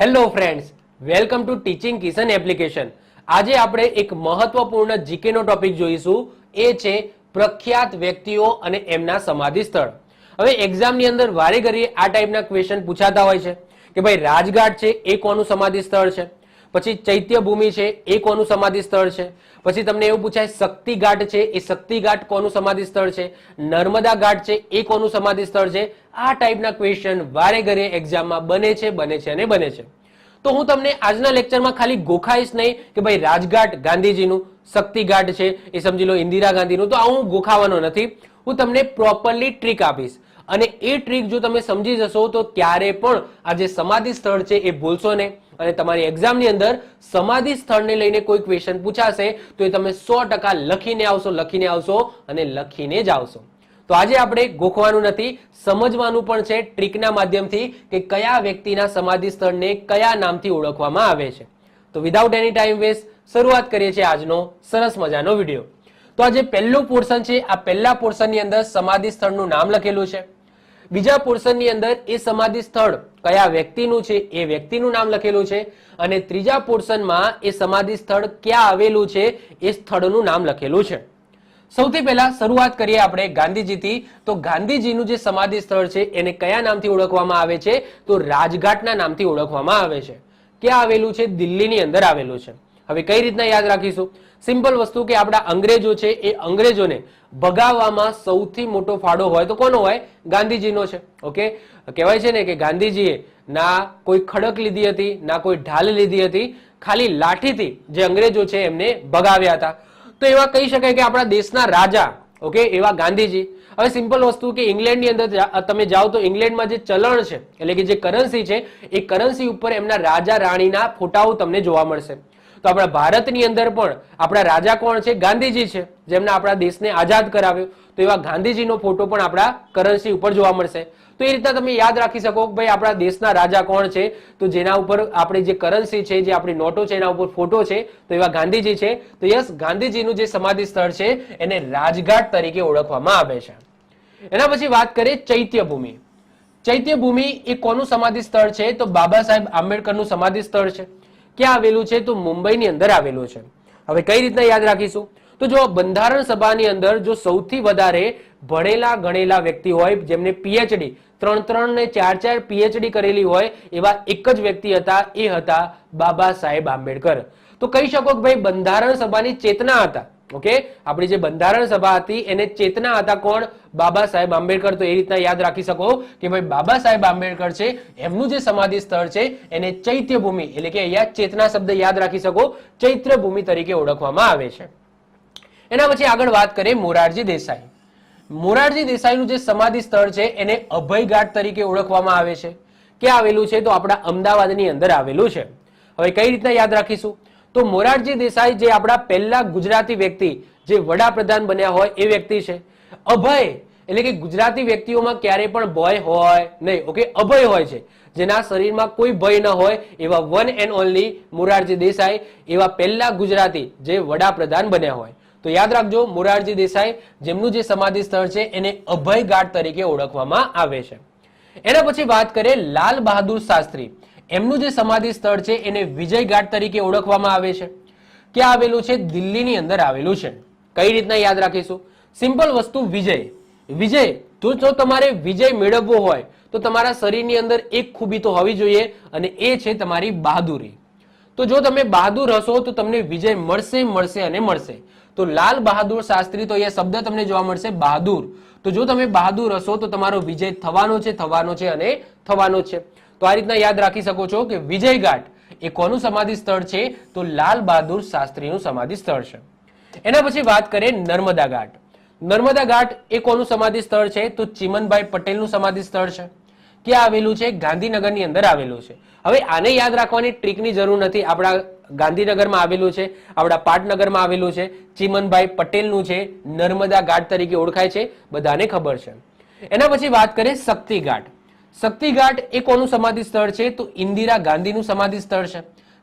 Hello friends welcome to teaching Kishan application આજે આપણે એક મહત્વપૂર્ણ જીકે નો ટોપિક જોઈશું. એ છે પ્રખ્યાત વ્યક્તિઓ અને એમના સમાધિ સ્થળ. હવે એક્ઝામની અંદર વારે ઘડીએ આ ટાઈપના ક્વેશ્ચન પૂછાતા હોય છે કે ભાઈ રાજઘાટ છે એ કોનું સમાધિ સ્થળ છે? પછી ચૈત્ય ભૂમિ છે, એ કોનું સમાધિ સ્થળ છે? પછી તમને એવું પૂછાય, શક્તિ ઘાટ છે, એ શક્તિ ઘાટ કોનું સમાધિ સ્થળ છે? નર્મદા ઘાટ છે, એ કોનું સમાધિ સ્થળ છે? આ ટાઈપના ક્વેશ્ચન વારે ઘરે એક્ઝામમાં બને છે બને છે અને બને છે. તો હું તમને આજના લેક્ચરમાં ખાલી ગોખાઈશ નહીં કે ભાઈ રાજઘાટ ગાંધીજીનું શક્તિઘાટ છે, એ સમજી લો ઇન્દિરા ગાંધીનું. તો આ હું ગોખાવાનો નથી. હું તમને પ્રોપરલી ટ્રીક આપીશ. અને એ ટ્રીક જો તમે સમજી જશો, તો ક્યારે પણ આ જે સમાધિ સ્થળ છે, એ ભૂલશો નહીં. અને તમારી એક્ઝામની અંદર સમાધિ સ્થળને લઈને કોઈ ક્વેશ્ચન પૂછાશે, તો એ તમે સો ટકા લખીને આવશો લખીને આવશો અને લખીને જ આવશો. તો આજે આપણે ગોખવાનું નથી, સમજવાનું પણ છે ટ્રીકના માધ્યમથી કે કયા વ્યક્તિના સમાધિ સ્થળને કયા નામથી ઓળખવામાં આવે છે. તો વિધાઉટ એની ટાઈમ વેસ્ટ શરૂઆત કરીએ છીએ આજનો સરસ મજાનો વીડિયો. તો આજે પહેલું પોર્શન છે, આ પહેલા પોર્શનની અંદર સમાધિ સ્થળનું નામ લખેલું છે. બીજા પોર્શનની અંદર એ સમાધિ સ્થળ કયા વ્યક્તિનું છે, એ વ્યક્તિનું નામ લખેલું છે અને ત્રીજા પોર્શનમાં એ સમાધિ સ્થળ ક્યાં આવેલું છે, એ સ્થળનું નામ લખેલું છે. સૌથી પહેલા શરૂઆત કરીએ આપણે ગાંધીજીથી. તો ગાંધીજીનું જે સમાધિ સ્થળ છે, એને કયા નામથી ઓળખવામાં આવે છે? તો રાજઘાટના નામથી ઓળખવામાં આવે છે. ક્યાં આવેલું છે? દિલ્હીની અંદર આવેલું છે. હવે કઈ રીતના યાદ રાખીશું? સિમ્પલ વસ્તુ કે આપણા અંગ્રેજો છે, એ અંગ્રેજોને ભગાવવામાં સૌથી મોટો ફાળો હોય તો કોનો હોય? ગાંધીજીનો છે. ઓકે કહેવાય છે ને કે ગાંધીજીએ ના કોઈ ખડક લીધી હતી, ના કોઈ ઢાલ લીધી હતી, ખાલી લાઠીથી જે અંગ્રેજો છે એમને ભગાવ્યા હતા. તો એવા કહી શકાય કે આપણા દેશના રાજા ઓકે એવા ગાંધીજી. હવે સિમ્પલ વસ્તુ કે ઇંગ્લેન્ડની અંદર તમે જાઓ તો ઇંગ્લેન્ડમાં જે ચલણ છે, એટલે કે જે કરન્સી છે, એ કરન્સી ઉપર એમના રાજા રાણીના ફોટાઓ તમને જોવા મળશે. તો આપણા ભારતની અંદર પણ આપણા રાજા કોણ છે? ગાંધીજી છે જેમને આપણા દેશને આઝાદ કરાવ્યો. તો એવા ગાંધીજીનો ફોટો પણ આપણા કરન્સી ઉપર જોવા મળશે. તો એ રીતના તમે યાદ રાખી શકો કે ભાઈ આપણા દેશના રાજા કોણ છે? તો જેના ઉપર આપણી જે કરન્સી છે, જે આપણી નોટો છે, એના ઉપર ફોટો છે, તો એવા ગાંધીજી છે. તો યસ, ગાંધીજીનું જે સમાધિ સ્થળ છે, એને રાજઘાટ તરીકે ઓળખવામાં આવે છે. એના પછી વાત કરીએ ચૈત્ય ભૂમિ ચૈત્ય ભૂમિ એ કોનું સમાધિ સ્થળ છે? તો બાબા સાહેબ આંબેડકરનું સમાધિ સ્થળ છે. ક્યાં આવેલું છે? તો મુંબઈની અંદર આવેલું છે. હવે કઈ રીતના યાદ રાખીશું? તો જો બંધારણ સભાની અંદર જો સૌથી વધારે ભણેલા ગણેલા વ્યક્તિ હોય, જેમને પીએચડી ત્રણ ત્રણ ને ચાર ચાર પીએચડી કરેલી હોય, એવા એક જ વ્યક્તિ હતા, એ હતા બાબા સાહેબ આંબેડકર. તો કહી શકો કે ભાઈ બંધારણ સભાની ચેતના હતા. ઓકે આપણી જે બંધારણ સભા હતી, એને ચેતના હતા કોણ? બાબા સાહેબ આંબેડકર. તો એ રીતના યાદ રાખી શકો કે ભાઈ બાબા સાહેબ આંબેડકર છે, એમનું જે સમાધિ સ્થળ છે, એને ચૈત્ય ભૂમિ એટલે કે અહીંયા ચેતના શબ્દ યાદ રાખી શકો ચૈત્ર ભૂમિ તરીકે ઓળખવામાં આવે છે. એના પછી આગળ વાત કરીએ મોરારજી દેસાઈ. મોરારજી દેસાઈનું જે સમાધિ સ્થળ છે, એને અભયઘાટ તરીકે ઓળખવામાં આવે છે. ક્યાં આવેલું છે? તો આપણા અમદાવાદની અંદર આવેલું છે. હવે કઈ રીતના યાદ રાખીશું? તો મોરારજી દેસાઈ જે આપણા પહેલા ગુજરાતી વ્યક્તિ, જે વડાપ્રધાન બન્યા હોય, એ વ્યક્તિ છે. અભય, એટલે કે ગુજરાતી વ્યક્તિઓમાં ક્યારે પણ ભય હોય નહીં, ઓકે? અભય હોય છે. જેના શરીરમાં કોઈ ભય ન હોય, એવા one and only Morarji Desai, એવા પહેલા ગુજરાતી જે વડાપ્રધાન બન્યા હોય. તો યાદ રાખજો, મોરારજી દેસાઈ જેમનું જે સમાધિ સ્થળ છે, એને અભય ઘાટ તરીકે ઓળખવામાં આવે છે. એના પછી વાત કરીએ લાલ બહાદુર શાસ્ત્રી. એમનું જે સમાધિ સ્થળ છે, એને વિજય ઘાટ તરીકે ઓળખવામાં આવે છે. ક્યાં આવેલું છે? દિલ્હીની અંદર આવેલું છે. કઈ રીતના યાદ રાખીશું? સિમ્પલ વસ્તુ વિજય. વિજય, તો જો તમારે વિજય મેળવવો હોય, તો તમારા શરીરની અંદર એક ખૂબી તો હોવી જોઈએ અને એ છે તમારી બહાદુરી. તો જો તમે બહાદુર હશો, તો તમને વિજય મળશે મળશે અને મળશે. તો લાલ બહાદુર શાસ્ત્રી તો એ શબ્દ તમને જોવા મળશે, બહાદુર. તો જો તમે બહાદુર હશો, તો તમારો વિજય થવાનો છે થવાનો છે અને થવાનો છે. તો આ રીતના યાદ રાખી શકો છો કે વિજય ઘાટ એ કોનું સમાધિ સ્થળ છે? તો લાલ બહાદુર શાસ્ત્રીનું સમાધિ સ્થળ છે. એના પછી વાત કરીએ નર્મદા ઘાટ. નર્મદા ઘાટ એ કોનું સમાધિ સ્થળ છે? તો ચિમનભાઈ પટેલનું સમાધિ સ્થળ છે. ક્યાં આવેલું છે? ગાંધીનગરની અંદર આવેલું છે. હવે આને યાદ રાખવાની ટ્રીકની જરૂર નથી. આપણા ગાંધીનગરમાં આવેલું છે, આપણા પાટનગરમાં આવેલું છે, ચિમનભાઈ પટેલનું છે, નર્મદા ઘાટ તરીકે ઓળખાય છે, બધાને ખબર છે. એના પછી વાત કરીએ શક્તિ ઘાટ શક્તિ ઘાટ એ કોનું સમાધિ સ્થળ છે? તો ઇન્દિરા ગાંધીનું સમાધિ સ્થળ છે.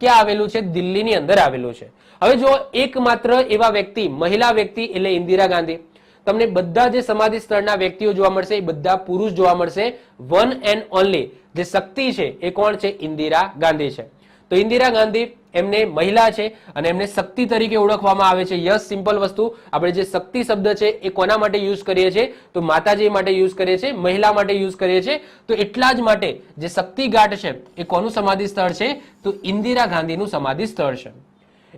ક્યાં આવેલું છે? દિલ્હીની અંદર આવેલું છે. હવે જો એકમાત્ર એવા વ્યક્તિ, મહિલા વ્યક્તિ એટલે ઇન્દિરા ગાંધી. તમને બધા જે સમાધિ સ્થળના વ્યક્તિઓ જોવા મળશે, એ બધા પુરુષ જોવા મળશે. વન એન્ડ ઓનલી જે શક્તિ છે, એ કોણ છે? ઇન્દિરા ગાંધી છે. તો ઇન્દિરા ગાંધી એમને મહિલા છે અને એમને શક્તિ તરીકે ઓળખવામાં આવે છે. યસ સિમ્પલ વસ્તુ. આપણે જે શક્તિ શબ્દ છે એ કોના માટે યુઝ કરીએ છીએ? તો માતાજી માટે યુઝ કરીએ છીએ, મહિલા માટે યુઝ કરીએ છીએ. તો એટલા જ માટે જે શક્તિ ઘાટ છે એ કોનું સમાધિ સ્થળ છે? તો ઇન્દિરા ગાંધીનું સમાધિ સ્થળ છે.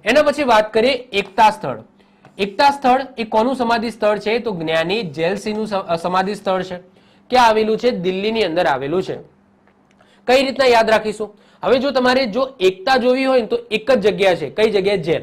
એના પછી વાત કરીએ એકતા સ્થળ. એકતા સ્થળ એ કોનું સમાધિ સ્થળ છે? તો જ્ઞાની જેલસીનું સમાધિ સ્થળ છે. ક્યાં આવેલું છે? દિલ્હીની અંદર આવેલું છે. કઈ રીતના યાદ રાખીશું? હવે જો તમારે જો એકતા જોવી હોય તો એક જ જગ્યા છે. કઈ જગ્યાએ? જેલ.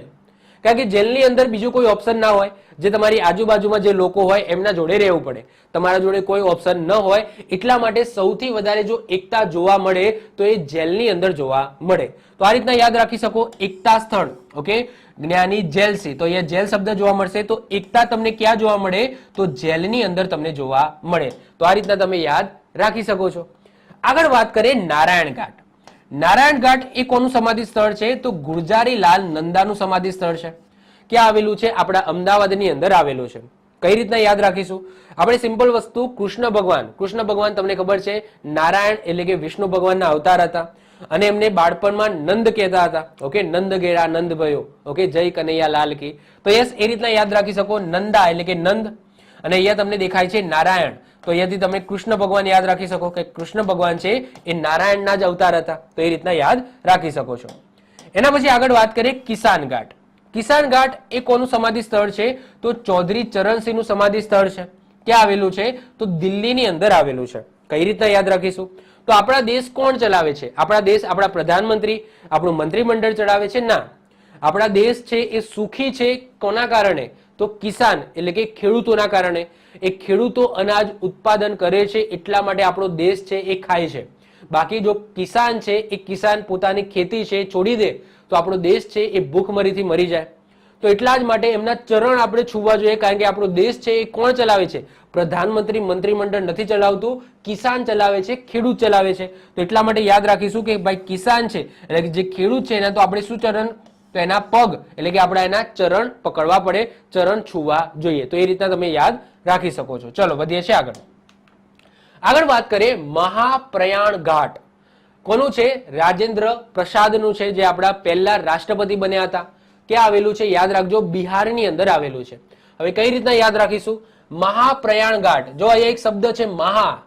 કારણ કે જેલની અંદર બીજું કોઈ ઓપ્શન ના હોય. જે તમારી આજુબાજુમાં જે લોકો હોય એમના જોડે રહેવું પડે. તમારા જોડે કોઈ ઓપ્શન ન હોય એટલા માટે સૌથી વધારે જો એકતા જોવા મળે તો એ જેલની અંદર જોવા મળે. તો આ રીતના યાદ રાખી શકો. એકતા સ્થળ. ઓકે? જ્ઞાની જેલ છે. તો અહીંયા જેલ શબ્દ જોવા મળશે. તો એકતા તમને ક્યાં જોવા મળે? તો જેલની અંદર તમને જોવા મળે. તો આ રીતના તમે યાદ રાખી શકો છો. આગળ વાત કરીએ નારાયણ ઘાટ. નારાયણ ઘાટ એ કોનું સમાધિ સ્થળ છે? તો ગુર્જારીલાલ નંદાનું સમાધિ સ્થળ છે. ક્યાં આવેલું છે? આપણા અમદાવાદની અંદર આવેલું છે. કઈ રીતના યાદ રાખીશું? આપણે સિમ્પલ વસ્તુ, કૃષ્ણ ભગવાન. કૃષ્ણ ભગવાન તમને ખબર છે? નારાયણ એટલે કે વિષ્ણુ ભગવાનના અવતાર હતા. અને એમને બાળપણમાં નંદ કહેતા હતા. ઓકે, નંદ ગેરા નંદ ભયો. ઓકે, જય કનૈયા લાલ કી. તો યસ એ રીતના યાદ રાખી શકો. નંદા એટલે કે નંદ. અને અહીંયા તમને દેખાય છે નારાયણ. તો અહીંયાથી તમે કૃષ્ણ ભગવાન યાદ રાખી શકો કે કૃષ્ણ ભગવાન છે એ નારાયણના જ અવતાર હતા. તો એ રીતના યાદ રાખી શકો છો. એના પછી આગળ વાત કરીએ કિસાન ઘાટ. કિસાન ઘાટ એ કોનું સમાધિ સ્થળ છે? તો ચૌધરી ચરણસિંહનું સમાધિ સ્થળ છે. ક્યાં આવેલું છે? તો દિલ્હીની અંદર આવેલું છે. કઈ રીતના યાદ રાખીશું? તો આપણા દેશ કોણ ચલાવે છે? આપણા દેશ આપણા પ્રધાનમંત્રી, આપણું મંત્રીમંડળ ચલાવે છે? ના. આપણા દેશ છે એ સુખી છે કોના કારણે? તો કિસાન, એટલે કે ખેડૂતોના કારણે. એ ખેડૂતો અનાજ ઉત્પાદન કરે છે એટલા માટે આપણો દેશ છે એ ખાય છે. બાકી જો કિસાન છે, એ કિસાન પોતાની ખેતી છે છોડી દે, તો આપણો દેશ છે એ ભૂખમરીથી મરી જાય. તો એટલા જ માટે એમના ચરણ આપણે છૂવા જોઈએ, કારણ કે આપણો દેશ છે એ કોણ ચલાવે છે? પ્રધાનમંત્રી મંત્રીમંડળ નથી ચલાવતું, કિસાન ચલાવે છે, ખેડૂત ચલાવે છે. તો એટલા માટે યાદ રાખીશું કે ભાઈ કિસાન છે, એટલે કે જે ખેડૂત છે એના તો આપણે શું ચરણ? તો એના પગ, એટલે કે આપણે એના ચરણ પકડવા પડે, ચરણ છૂવા જોઈએ. તો એ રીતના તમે યાદ રાખી શકો છો. ચલો, વધીએ છીએ આગળ. આગળ વાત કરીએ મહાપ્રયાણ ઘાટ. કોનું છે? રાજેન્દ્ર પ્રસાદનું છે, જે આપણા પહેલા રાષ્ટ્રપતિ બન્યા હતા. ક્યાં આવેલું છે? યાદ રાખજો, બિહારની અંદર આવેલું છે. હવે કઈ રીતના યાદ રાખીશું? મહાપ્રયાણ ઘાટ. જો અહીંયા એક શબ્દ છે, મહા,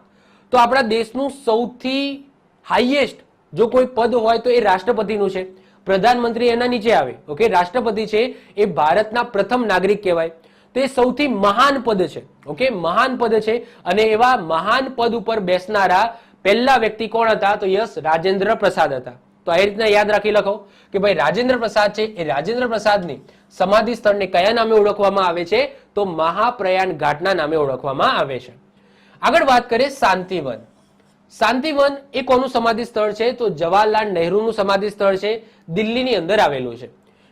તો આપણા દેશનું સૌથી હાઈએસ્ટ જો કોઈ પદ હોય તો એ રાષ્ટ્રપતિનું છે. પ્રધાનમંત્રી એના નીચે આવે. ઓકે રાષ્ટ્રપતિ છે એ ભારતના પ્રથમ નાગરિક કહેવાય. તો સૌથી મહાન પદ છે. ઓકે મહાન પદ છે. અને એવા મહાન પદ ઉપર બેસનારા પહેલા વ્યક્તિ કોણ હતા? તો યસ, રાજેન્દ્ર પ્રસાદ હતા. તો આ રીતના યાદ રાખી લખો કે ભાઈ રાજેન્દ્ર પ્રસાદ છે. એ રાજેન્દ્ર પ્રસાદની સમાધિ સ્થળને કયા નામે ઓળખવામાં આવે છે? તો મહાપ્રયાણ ઘાટના નામે ઓળખવામાં આવે છે. આગળ વાત કરીએ શાંતિવન. શાંતિવન એ કોનું સમાધિ સ્થળ છે? તો જવાહરલાલ નહેરુનું સમાધિ સ્થળ છે. દિલ્હીની અંદર આવેલું છે.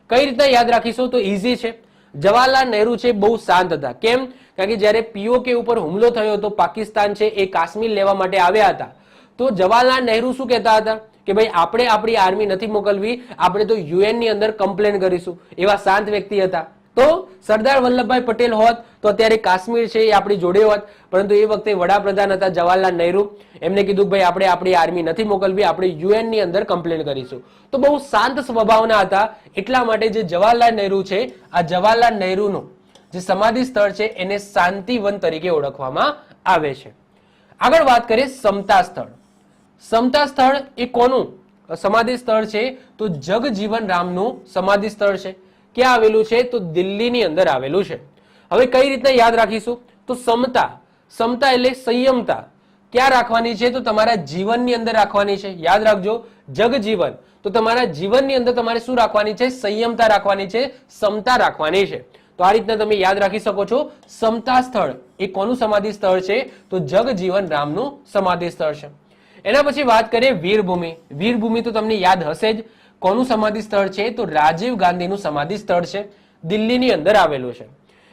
કઈ રીતના યાદ રાખીશું? તો ઇઝી છે. જવાહરલાલ નહેરુ છે બહુ શાંત હતા. કેમ? કારણ કે જ્યારે પીઓકે ઉપર હુમલો થયો હતો પાકિસ્તાન છે એ કાશ્મીર લેવા માટે આવ્યા હતા. તો જવાહરલાલ નહેરુ શું કહેતા હતા? કે ભાઈ, આપણે આપણી આર્મી નથી મોકલવી, આપણે તો યુએનની અંદર કમ્પ્લેન કરીશું. એવા શાંત વ્યક્તિ હતા. તો સરદાર વલ્લભભાઈ પટેલ હોત, તો અત્યારે કાશ્મીર છે એ આપણી જોડે હોત. પરંતુ એ વખતે વડાપ્રધાન હતા જવાહરલાલ નહેરુ. એમને કીધું ભાઈ, આપણે આપણી આર્મી નથી મોકલવી, આપણે યુએનની અંદર કમ્પ્લેન કરીશું. તો બહુ શાંત સ્વભાવના હતા. એટલા માટે જે જવાહરલાલ નહેરુ છે, આ જવાહરલાલ નહેરુનું જે સમાધિ સ્થળ છે, એને શાંતિવન તરીકે ઓળખવામાં આવે છે. આગળ વાત કરીએ સમતા સ્થળ. સમતા સ્થળ એ કોનું? સમાધિ સ્થળ છે તો જગજીવન રામનું સમાધિ સ્થળ છે. ક્યાં આવેલું છે? તો દિલ્હીની અંદર આવેલું છે. હવે કઈ રીતના યાદ રાખીશું? તો સમતા સમતા એટલે સંયમતા. ક્યાં રાખવાની છે? તો તમારા જીવનની અંદર રાખવાની છે. યાદ રાખજો, જગજીવન. તો તમારા જીવનની અંદર તમારે શું રાખવાની છે? સંયમતા રાખવાની છે, સમતા રાખવાની છે. તો આ રીતના તમે યાદ રાખી શકો છો. સમતા સ્થળ. એ કોનું સમાધિ સ્થળ છે? તો જગજીવન રામનું સમાધિ સ્થળ છે. એના પછી વાત કરીએ વીરભૂમિ. વીરભૂમિ તો તમને યાદ હશે જ. કોનું સમાધિ સ્થળ છે? તો રાજીવ ગાંધીનું સમાધિ સ્થળ છે. દિલ્હીની અંદર આવેલું છે.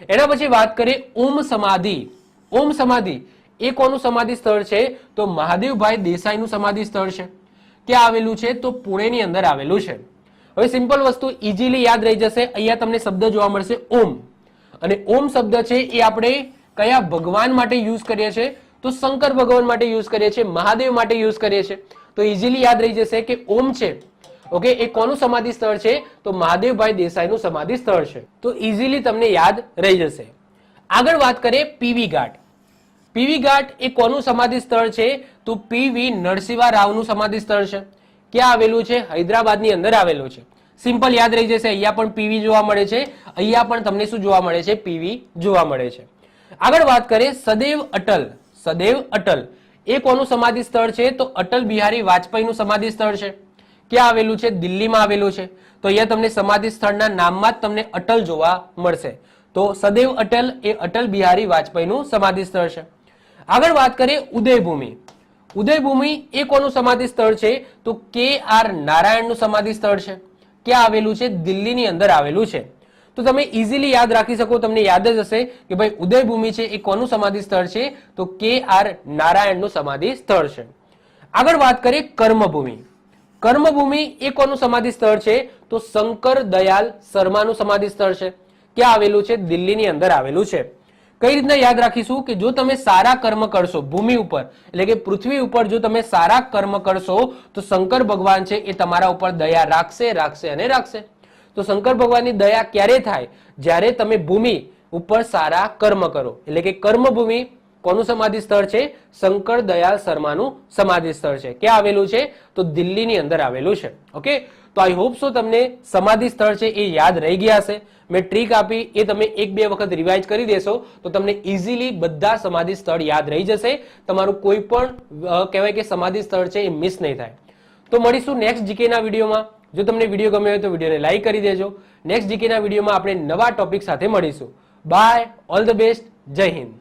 એના પછી વાત કરીએ ઓમ સમાધિ. ઓમ સમાધિ એ કોનું સમાધિ સ્થળ છે? તો મહાદેવભાઈ દેસાઈનું સમાધિ સ્થળ છે. ક્યાં આવેલું છે. તો પુણેની અંદર આવેલું છે. હવે સિમ્પલ વસ્તુ ઇઝીલી યાદ રહી જશે. અહીંયા તમને શબ્દ જોવા મળશે ઓમ અને ઓમ શબ્દ છે એ આપણે કયા ભગવાન માટે યુઝ કરીએ છીએ? તો શંકર ભગવાન માટે યુઝ કરીએ છીએ. મહાદેવ માટે યુઝ કરીએ છીએ. તો ઇઝીલી યાદ રહી જશે કે ઓમ છે. ઓકે એ કોનું સમાધિ સ્થળ છે? તો મહાદેવભાઈ દેસાઈનું સમાધિ સ્થળ છે. તો ઇઝીલી તમને યાદ રહી જશે. આગળ વાત કરીએ પીવી ઘાટ. પીવી ઘાટ એ કોનું સમાધિ સ્થળ છે? તો પીવી નરસિંહા રાવનું સમાધિ સ્થળ છે. ક્યાં આવેલું છે? હૈદરાબાદની અંદર આવેલું છે. સિમ્પલ યાદ રહી જશે, અહીંયા પણ પીવી જોવા મળે છે. અહીંયા પણ તમને શું જોવા મળે છે? પીવી જોવા મળે છે. આગળ વાત કરીએ સદૈવ અટલ. સદૈવ અટલ. એ કોનું સમાધિ સ્થળ છે? તો અટલ બિહારી વાજપેયીનું સમાધિ સ્થળ છે. ક્યાં આવેલું છે? દિલ્હીમાં આવેલું છે. તો અહીંયા તમને સમાધિ સ્થળના નામમાં જ તમને અટલ જોવા મળશે. તો સદૈવ અટલ એ અટલ બિહારી વાજપેયીનું સમાધિ સ્થળ છે. આગળ વાત કરીએ ઉદયભૂમિ. ઉદયભૂમિ એ કોનું સમાધિ સ્થળ છે? તો કે આર નારાયણનું સમાધિ સ્થળ છે. ક્યાં આવેલું છે? દિલ્હીની અંદર આવેલું છે. તો તમે ઇઝીલી યાદ રાખી શકો, તમને યાદ જ હશે કે ભાઈ ઉદયભૂમિ છે એ કોનું સમાધિ સ્થળ છે? તો કે આર નારાયણનું સમાધિ સ્થળ છે. આગળ વાત કરીએ કર્મભૂમિ. કર્મભૂમિ એ કોનું સમાધિ સ્થળ છે? તો શંકર દયાલ શર્માનું સમાધિ સ્થળ છે. ક્યાં આવેલું છે? દિલ્હીની અંદર આવેલું છે. કઈ રીતના યાદ રાખીશું કે જો તમે સારા કર્મ કરશો, ભૂમિ ઉપર, એટલે કે પૃથ્વી ઉપર જો તમે સારા કર્મ કરશો, તો શંકર ભગવાન છે એ તમારા ઉપર દયા રાખશે રાખશે અને રાખશે. તો શંકર ભગવાનની દયા ક્યારે થાય? જ્યારે તમે ભૂમિ ઉપર સારા કર્મ કરો. એટલે કે કર્મભૂમિ કોનું સમાધિ સ્થળ છે? શંકર દયાલ શર્માનું સમાધિ સ્થળ છે. ક્યાં આવેલું છે? તો દિલ્હીની અંદર આવેલું છે. ઓકે તો આઈ હોપ સો તમને સમાધિ સ્થળ છે એ યાદ રહી ગયા હશે. મેં ટ્રીક આપી, એ તમે એક બે વખત રિવાઇઝ કરી દેશો, તો તમને ઇઝીલી બધા સમાધિ સ્થળ યાદ રહી જશે. તમારું કોઈ પણ કહેવાય કે સમાધિ સ્થળ છે એ મિસ નહીં થાય. તો મળીશું નેક્સ્ટ જીકેના વિડીયોમાં. જો તમને વીડિયો ગમ્યો હોય તો વિડીયોને લાઈક કરી દેજો. નેક્સ્ટ જીકેના વિડીયોમાં આપણે નવા ટોપિક સાથે મળીશું. બાય ઓલ ધ બેસ્ટ જય હિન્દ.